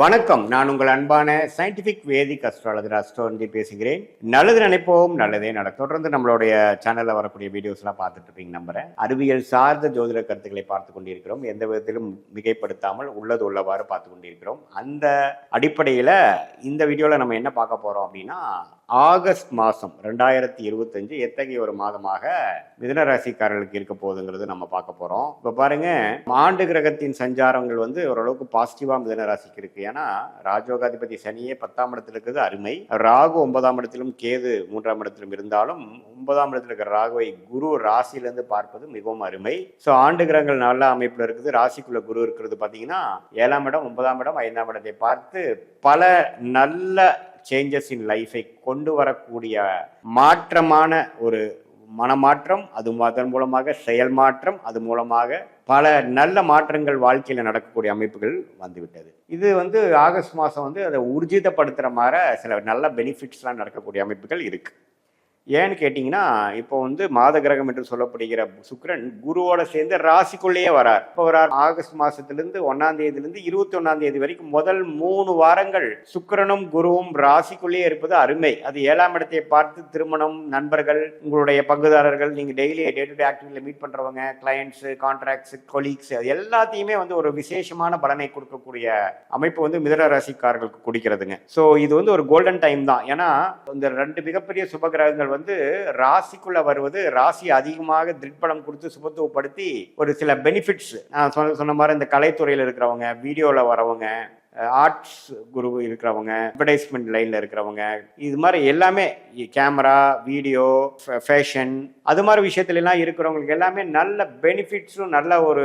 வணக்கம். நான் உங்கள் அன்பான சயின்டிபிக் வேதிக் அஸ்ட்ராலஜர் அஸ்ட்ரோலஜி பேசுகிறேன். நல்லது நினைப்போம் நல்லதே நடக்கும். தொடர்ந்து நம்மளுடைய சேனலில் வரக்கூடிய வீடியோஸ்லாம் பார்த்துட்டு இருப்பீங்க நம்புறேன். அறிவியல் சார்ந்த ஜோதிட கருத்துக்களை பார்த்து கொண்டிருக்கிறோம். எந்த விதத்திலும் மிகைப்படுத்தாமல் உள்ளது உள்ளவாறு பார்த்து கொண்டிருக்கிறோம். அந்த அடிப்படையில் இந்த வீடியோவில் நம்ம என்ன பார்க்க போகிறோம் அப்படின்னா ஆகஸ்ட் மாதம் ரெண்டாயிரத்தி இருபத்தஞ்சு எத்தகைய ஒரு மாதமாக மிதுன ராசிக்காரர்களுக்கு இருக்க போகுதுங்கிறது நம்ம பார்க்க போகிறோம் இப்போ பாருங்க ஆண்டு கிரகத்தின் சஞ்சாரங்கள் வந்து ஓரளவுக்கு பாசிட்டிவாக மிதன ராசிக்கு இருக்கு. ஏன்னா ராஜோகாதிபதி சனியே பத்தாம் இடத்துல இருக்குது அருமை. ராகு ஒன்பதாம் இடத்திலும் கேது மூன்றாம் இடத்திலும் இருந்தாலும் ஒன்பதாம் இடத்துல இருக்கிற ராகுவை குரு ராசியிலேருந்து பார்ப்பது மிகவும் அருமை. ஸோ ஆண்டு கிரகங்கள் நல்ல அமைப்பில் இருக்குது. ராசிக்குள்ள குரு இருக்கிறது பார்த்தீங்கன்னா ஏழாம் இடம் ஒன்பதாம் இடம் ஐந்தாம் இடத்தை பார்த்து பல நல்ல சேஞ்சஸ் இன் லைஃபை கொண்டு வரக்கூடிய மாற்றமான ஒரு மனமாற்றம் அது அதன் மூலமாக செயல் மாற்றம் அது மூலமாக பல நல்ல மாற்றங்கள் வாழ்க்கையில் நடக்கக்கூடிய அமைப்புகள் வந்துவிட்டது. இது வந்து ஆகஸ்ட் மாதம் வந்து அதை ஊர்ஜிதப்படுத்துகிற மாதிரி சில நல்ல பெனிஃபிட்ஸ்லாம் நடக்கக்கூடிய அமைப்புகள் இருக்குது ஏன்னு கேட்டிங்கன்னா இப்போ வந்து மாத கிரகம் என்று சொல்லப்படுகிற சுக்கரன் குருவோட சேர்ந்து ராசிக்குள்ளேயே வரார். இப்போ வரார் ஆகஸ்ட் மாதத்துலேருந்து ஒன்றாம் தேதியிலேருந்து இருபத்தி ஒன்றாம் தேதி வரைக்கும் முதல் மூணு வாரங்கள் சுக்கரனும் குருவும் ராசிக்குள்ளேயே இருப்பது அருமை. அது ஏழாம் இடத்தை பார்த்து திருமணம் நண்பர்கள் உங்களுடைய பங்குதாரர்கள் நீங்கள் டெய்லி டே டு டே ஆக்டிவிட்டியில் மீட் பண்ணுறவங்க கிளையண்ட்ஸு கான்ட்ராக்ட்ஸு கொலீக்ஸ் அது எல்லாத்தையுமே வந்து ஒரு விசேஷமான பலனை கொடுக்கக்கூடிய அமைப்பு வந்து மிதன ராசிக்காரர்களுக்கு குடிக்கிறதுங்க. ஸோ இது வந்து ஒரு கோல்டன் டைம் தான். ஏன்னா இந்த ரெண்டு மிகப்பெரிய சுப கிரகங்கள் வந்து ராசிக்குள்ள வருவது ராசி அதிகமாக திருட்பலம் கொடுத்து சுபத்துவப்படுத்தி ஒரு சில பெனிஃபிட்ஸ் நான் சொன்ன சொன்ன மாதிரி இந்த கலைத்துறையில் இருக்கிறவங்க வீடியோவில் வரவங்க ஆர்ட்ஸ் குரு இருக்கிறவங்க அட்வர்டைஸ்மெண்ட் லைனில் இருக்கிறவங்க இது மாதிரி எல்லாமே கேமரா வீடியோ ஃபேஷன் அது மாதிரி விஷயத்துலலாம் இருக்கிறவங்களுக்கு எல்லாமே நல்ல பெனிஃபிட்ஸும் நல்ல ஒரு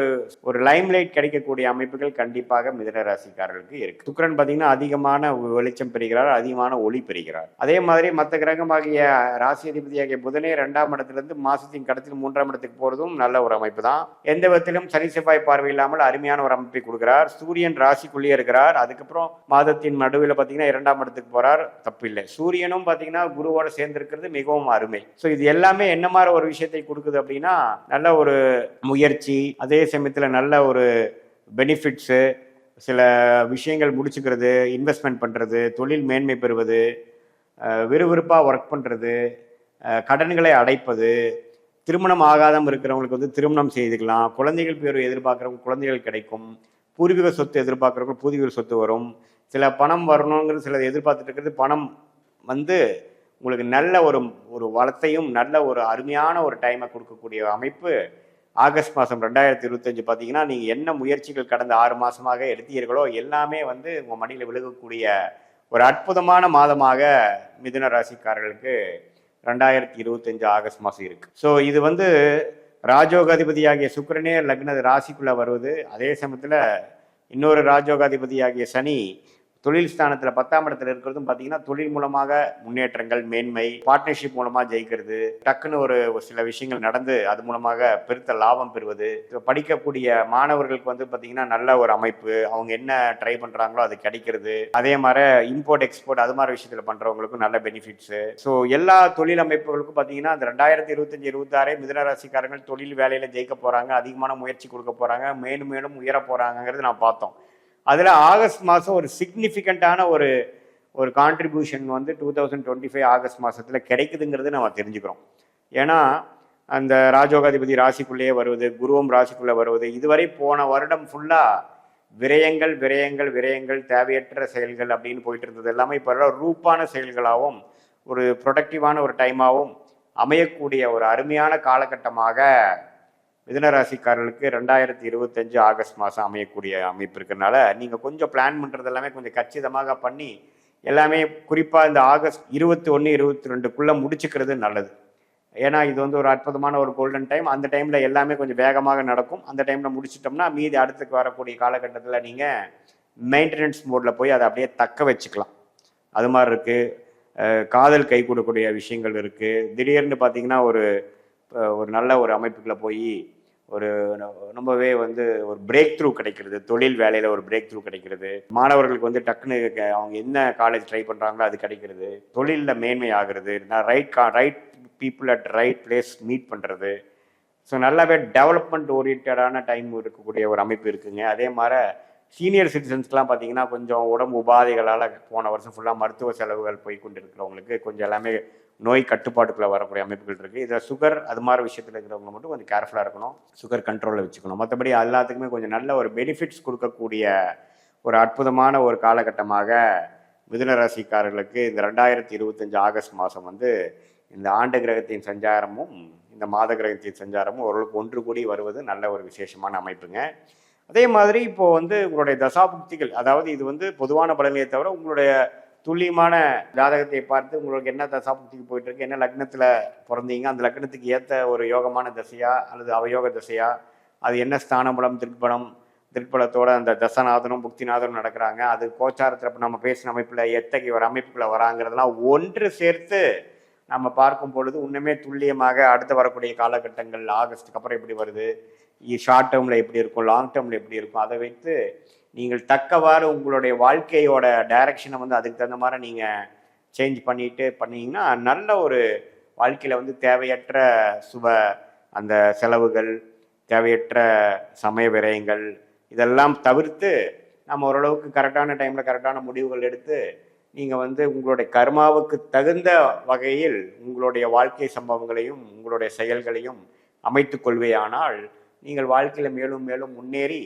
ஒரு லைம்லைட் கிடைக்கக்கூடிய அமைப்புகள் கண்டிப்பாக மிதன ராசிக்காரர்களுக்கு இருக்கு. சுக்கரன் பார்த்தீங்கன்னா அதிகமான வெளிச்சம் பெறுகிறார் அதிகமான ஒளி பெறுகிறார். அதே மாதிரி மற்ற கிரகமாகிய ராசி அதிபதியாகிய புதனே ரெண்டாம் இடத்துலேருந்து மாசத்தின் கடத்தில் மூன்றாம் இடத்துக்கு போகிறதும் நல்ல ஒரு அமைப்பு தான். எந்த விதத்திலும் சனி செவ்வாய் பார்வை இல்லாமல் அருமையான ஒரு அமைப்பை கொடுக்கிறார். சூரியன் ராசிக்குள்ளேயே இருக்கிறார். அதுக்கப்புறம் மாதத்தின் நடுவில் பார்த்தீங்கன்னா இரண்டாம் இடத்துக்கு போறார். தப்பு இல்லை சூரியனும் பார்த்தீங்கன்னா குருவோட சேர்ந்திருக்கிறது மிகவும் அருமை. ஸோ இது எல்லாமே என்ன மாதிரி ஒரு விஷயத்தை கொடுக்குது அப்படின்னா நல்ல ஒரு முயற்சி அதே சமயத்தில் நல்ல ஒரு பெனிஃபிட்ஸு சில விஷயங்கள் முடிச்சுக்கிறது இன்வெஸ்ட்மெண்ட் பண்ணுறது தொழில் மேன்மை பெறுவது விறுவிறுப்பாக ஒர்க் பண்ணுறது கடன்களை அடைப்பது திருமணம் ஆகாதம் இருக்கிறவங்களுக்கு வந்து திருமணம் செய்துக்கலாம் குழந்தைகள் பேர் எதிர்பார்க்குறவங்க குழந்தைகள் கிடைக்கும் பூர்வீக சொத்து எதிர்பார்க்குறவங்க பூர்வீக சொத்து வரும். சில பணம் வரணுங்கிறது சில எதிர்பார்த்துட்டு இருக்கிறது. பணம் வந்து உங்களுக்கு நல்ல ஒரு ஒரு வளத்தையும் நல்ல ஒரு அருமையான ஒரு டைமை கொடுக்கக்கூடிய அமைப்பு. ஆகஸ்ட் மாதம் ரெண்டாயிரத்தி இருபத்தஞ்சு பார்த்தீங்கன்னா நீங்கள் என்ன முயற்சிகள் கடந்த ஆறு மாதமாக எடுத்தீர்களோ எல்லாமே வந்து உங்கள் மடியில் விழுகக்கூடிய ஒரு அற்புதமான மாதமாக மிதுன ராசிக்காரர்களுக்கு ரெண்டாயிரத்தி இருபத்தஞ்சு ஆகஸ்ட் மாதம் இருக்குது ஸோ இது வந்து ராஜோகாதிபதியாகிய சுக்கிரனே லக்னது ராசிக்குள்ளே வருவது. அதே சமயத்தில் இன்னொரு ராஜோகாதிபதியாகிய சனி தொழில் ஸ்தானத்தில் பத்தாம் இடத்துல இருக்கிறதும் பார்த்தீங்கன்னா தொழில் மூலமாக முன்னேற்றங்கள் மேன்மை பார்ட்னர்ஷிப் மூலமாக ஜெயிக்கிறது டக்குன்னு ஒரு சில விஷயங்கள் நடந்து அது மூலமாக பெருத்த லாபம் பெறுவது படிக்கக்கூடிய மாணவர்களுக்கு வந்து பார்த்தீங்கன்னா நல்ல ஒரு அமைப்பு அவங்க என்ன ட்ரை பண்ணுறாங்களோ அது கிடைக்கிறது அதே மாதிரி இம்போர்ட் எக்ஸ்போர்ட் அது மாதிரி விஷயத்தில் பண்ணுறவங்களுக்கும் நல்ல பெனிஃபிட்ஸு ஸோ எல்லா தொழில் அமைப்புகளுக்கும் பார்த்தீங்கன்னா அந்த ரெண்டாயிரத்தி இருபத்தஞ்சி இருபத்தாறு மிதனராசிக்காரங்கள் தொழில் வேலையில் ஜெயிக்க போகிறாங்க அதிகமான முயற்சி கொடுக்க போகிறாங்க மேலும் மேலும் உயர போகிறாங்கிறது நான் பார்த்தோம். அதில் ஆகஸ்ட் மாதம் ஒரு சிக்னிஃபிகண்ட்டான ஒரு ஒரு கான்ட்ரிபியூஷன் வந்து two thousand twenty five August மாதத்தில் கிடைக்குதுங்கிறது நம்ம தெரிஞ்சுக்கிறோம். ஏன்னா அந்த ராஜோகாதிபதி ராசிக்குள்ளேயே வருவது குருவம் ராசிக்குள்ளே வருவது இதுவரை போன வருடம் ஃபுல்லாக விரயங்கள் விரயங்கள் விரயங்கள் தேவையற்ற செயல்கள் அப்படின்னு போயிட்டு இருந்தது. எல்லாமே இப்போ ரூப்பான செயல்களாகவும் ஒரு ப்ரொடக்டிவான ஒரு டைமாகவும் அமையக்கூடிய ஒரு அருமையான காலகட்டமாக மிதனராசிக்காரர்களுக்கு ரெண்டாயிரத்தி இருபத்தஞ்சு ஆகஸ்ட் மாதம் அமையக்கூடிய அமைப்பு இருக்கிறனால நீங்கள் கொஞ்சம் பிளான் பண்ணுறது எல்லாமே கொஞ்சம் கச்சிதமாக பண்ணி எல்லாமே குறிப்பாக இந்த ஆகஸ்ட் இருபத்தி ஒன்று இருபத்தி ரெண்டுக்குள்ளே முடிச்சுக்கிறது நல்லது. ஏன்னா இது வந்து ஒரு அற்புதமான ஒரு கோல்டன் டைம் அந்த டைமில் எல்லாமே கொஞ்சம் வேகமாக நடக்கும். அந்த டைமில் முடிச்சிட்டோம்னா மீதி அடுத்துக்கு வரக்கூடிய காலகட்டத்தில் நீங்கள் மெயின்டெனன்ஸ் மோடில் போய் அதை அப்படியே தக்க வச்சுக்கலாம். அது மாதிரி இருக்குது காதல் கை கொடுக்கக்கூடிய விஷயங்கள் இருக்குது திடீர்னு பார்த்தீங்கன்னா ஒரு ஒரு நல்ல ஒரு அமைப்புக்குள்ளே போய் ஒரு ரொம்பவே வந்து ஒரு பிரேக் த்ரூ கிடைக்கிறது. தொழில் வேலையில் ஒரு பிரேக் த்ரூ கிடைக்கிறது. மாணவர்களுக்கு வந்து டக்குன்னு அவங்க என்ன காலேஜ் ட்ரை பண்ணுறாங்களோ அது கிடைக்கிறது. தொழிலில் மேன்மை ஆகிறது நான் ரைட் கா right people at right place meet பண்ணுறது ஸோ நல்லாவே டெவலப்மெண்ட் ஓரியன்டான டைம் இருக்கக்கூடிய ஒரு அமைப்பு இருக்குங்க. அதே மாதிரி சீனியர் சிட்டிசன்ஸ்க்கெலாம் பார்த்தீங்கன்னா கொஞ்சம் உடம்பு உபாதைகளால் போன வருஷம் ஃபுல்லாக மருத்துவ செலவுகள் போய் கொண்டு இருக்கிறவங்களுக்கு கொஞ்சம் எல்லாமே நோய் கட்டுப்பாட்டுக்குள்ளே வரக்கூடிய அமைப்புகள் இருக்குது இதில் சுகர் அது மாதிரி விஷயத்தில் இருக்கிறவங்க மட்டும் கொஞ்சம் கேர்ஃபுல்லாக இருக்கணும். சுகர் கண்ட்ரோலில் வச்சுக்கணும். மற்றபடி எல்லாத்துக்குமே கொஞ்சம் நல்ல ஒரு பெனிஃபிட்ஸ் கொடுக்கக்கூடிய ஒரு அற்புதமான ஒரு காலகட்டமாக மிதுன ராசிக்காரர்களுக்கு இந்த ரெண்டாயிரத்தி இருபத்தஞ்சு ஆகஸ்ட் மாதம் வந்து இந்த ஆண்டு கிரகத்தின் சஞ்சாரமும் இந்த மாத கிரகத்தின் சஞ்சாரமும் ஓரளவுக்கு ஒன்று கூடி வருவது நல்ல ஒரு விசேஷமான அமைப்புங்க. அதே மாதிரி இப்போது வந்து உங்களுடைய தசாபுக்திகள் அதாவது இது வந்து பொதுவான பலனியை தவிர உங்களுடைய துல்லியமான ஜாதகத்தை பார்த்து உங்களுக்கு என்ன தசாபுக்திக்கு போயிட்டு இருக்கு என்ன லக்னத்தில் பிறந்தீங்க அந்த லக்னத்துக்கு ஏற்ற ஒரு யோகமான தசையா அல்லது அவயோக தசையா அது என்ன ஸ்தானபலம் திருப்பணம் திருப்பலத்தோட அந்த தசநாதனும் புக்திநாதனும் நடக்கிறாங்க. அது கோச்சாரத்தில் இப்போ நம்ம பேசின அமைப்பில் எத்தகைய ஒரு அமைப்புக்குள்ள வராங்கிறதெல்லாம் ஒன்று சேர்த்து நம்ம பார்க்கும் பொழுது இன்னுமே துல்லியமாக அடுத்து வரக்கூடிய காலகட்டங்கள் ஆகஸ்ட்டுக்கு அப்புறம் எப்படி வருது ஷார்ட் டேர்மில் எப்படி இருக்கும் லாங் டேர்மில் எப்படி இருக்கும் அதை வைத்து நீங்கள் தக்கவாறு உங்களுடைய வாழ்க்கையோட டைரக்ஷனை வந்து அதுக்கு தகுந்த மாதிரி நீங்கள் சேஞ்ச் பண்ணிட்டு பண்ணீங்கன்னா நல்ல ஒரு வாழ்க்கையில் வந்து தேவையற்ற சுப அந்த செலவுகள் தேவையற்ற சமய விரயங்கள் இதெல்லாம் தவிர்த்து நம்ம ஓரளவுக்கு கரெக்டான டைமில் கரெக்டான முடிவுகள் எடுத்து நீங்கள் வந்து உங்களுடைய கர்மாவுக்கு தகுந்த வகையில் உங்களுடைய வாழ்க்கை சம்பவங்களையும் உங்களுடைய செயல்களையும் அமைத்து கொள்வேயானால் நீங்கள் வாழ்க்கையில் மேலும் மேலும் முன்னேறி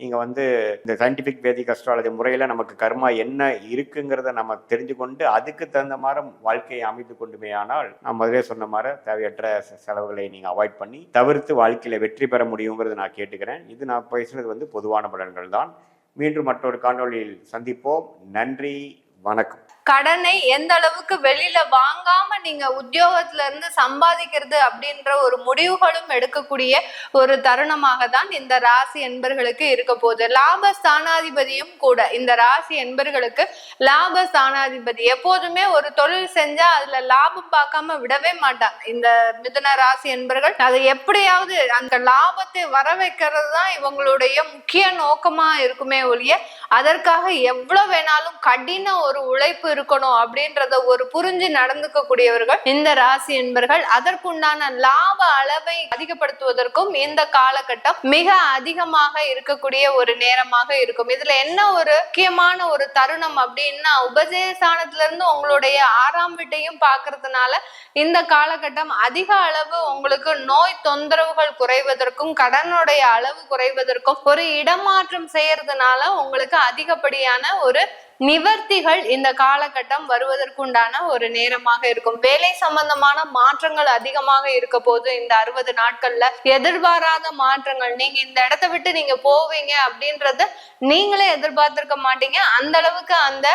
நீங்கள் வந்து இந்த சயின்டிஃபிக் வேதிக் அஸ்ட்ராலஜி முறையில் நமக்கு கர்மா என்ன இருக்குங்கிறத நம்ம தெரிஞ்சு கொண்டு அதுக்கு தகுந்த மாதிரி வாழ்க்கையை அமைத்து கொண்டுமே ஆனால் நான் முதலே சொன்ன மாதிரி தேவையற்ற செலவுகளை நீங்கள் அவாய்ட் பண்ணி தவிர்த்து வாழ்க்கையில் வெற்றி பெற முடியுங்கிறத நான் கேட்டுக்கிறேன். இது நான் பேசுனது வந்து பொதுவான பலன்கள் தான். மீண்டும் மற்றொரு காணொலியில் சந்திப்போம். நன்றி. வணக்கம். கடனை எந்த அளவுக்கு வெளியில வாங்காம நீங்க உத்தியோகத்துல இருந்து சம்பாதிக்கிறது அப்படின்ற ஒரு முடிவுகளும் எடுக்கக்கூடிய ஒரு தருணமாக தான் இந்த ராசி என்பர்களுக்கு இருக்க போகுது. லாப ஸ்தானாதிபதியும் கூட இந்த ராசி என்பர்களுக்கு லாப ஸ்தானாதிபதி எப்போதுமே ஒரு தொழில் செஞ்சா அதுல லாபம் பார்க்காம விடவே மாட்டாங்க. இந்த மிதுன ராசி என்பர்கள் அதை எப்படியாவது அந்த லாபத்தை வர வைக்கிறது தான் இவங்களுடைய முக்கிய நோக்கமா இருக்குமே ஒழிய அதற்காக எவ்வளவு வேணாலும் கடின ஒரு உழைப்பு இருக்கணும் அப்படின்றத ஒரு புரிஞ்சு நடந்துக்க கூடியவர்கள் இந்த ராசி என்பர்கள் அதற்குண்டான லாப அளவை அதிகப்படுத்துவதற்கும் இந்த காலகட்டம் மிக அதிகமாக இருக்கக்கூடிய ஒரு நேரமாக இருக்கும். இதுல என்ன ஒரு முக்கியமான ஒரு தருணம் அப்படின்னா உபதேசானத்துல இருந்து உங்களுடைய ஆறாம் வீட்டையும் பார்க்கறதுனால இந்த காலகட்டம் அதிக அளவு உங்களுக்கு நோய் தொந்தரவுகள் குறைவதற்கும் கடனுடைய அளவு குறைவதற்கும் ஒரு இடமாற்றம் செய்யறதுனால உங்களுக்கு அதிகப்படியான ஒரு நிவர்த்திகள் இந்த காலகட்டம் வருவதற்குண்டான ஒரு நேரமாக இருக்கும். வேலை சம்பந்தமான மாற்றங்கள் அதிகமாக இருக்க போது இந்த அறுபது நாட்கள்ல எதிர்பாராத மாற்றங்கள் நீங்க இந்த இடத்த விட்டு நீங்க போவீங்க அப்படின்றத நீங்களே எதிர்பார்த்திருக்க மாட்டீங்க. அந்த அளவுக்கு அந்த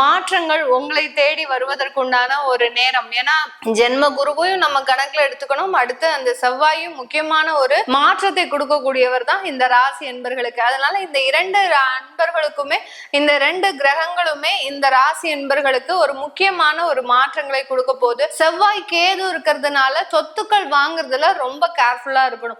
மாற்றங்கள் உங்களை தேடி வருவதற்குண்டான ஒரு நேரம். ஏன்னா ஜென்ம குருவையும் நம்ம கணக்குல எடுத்துக்கணும். அடுத்து அந்த செவ்வாயும் முக்கியமான ஒரு மாற்றத்தை கொடுக்கக்கூடியவர் தான் இந்த ராசி என்பர்களுக்கு. அதனால இந்த இரண்டு அன்பர்களுக்குமே இந்த ரெண்டு கிரகங்களுமே இந்த ராசி என்பர்களுக்கு ஒரு முக்கியமான ஒரு மாற்றங்களை கொடுக்க போகுது. செவ்வாய் கேது இருக்கிறதுனால சொத்துக்கள் வாங்குறதுல ரொம்ப கேர்ஃபுல்லா இருக்கணும்.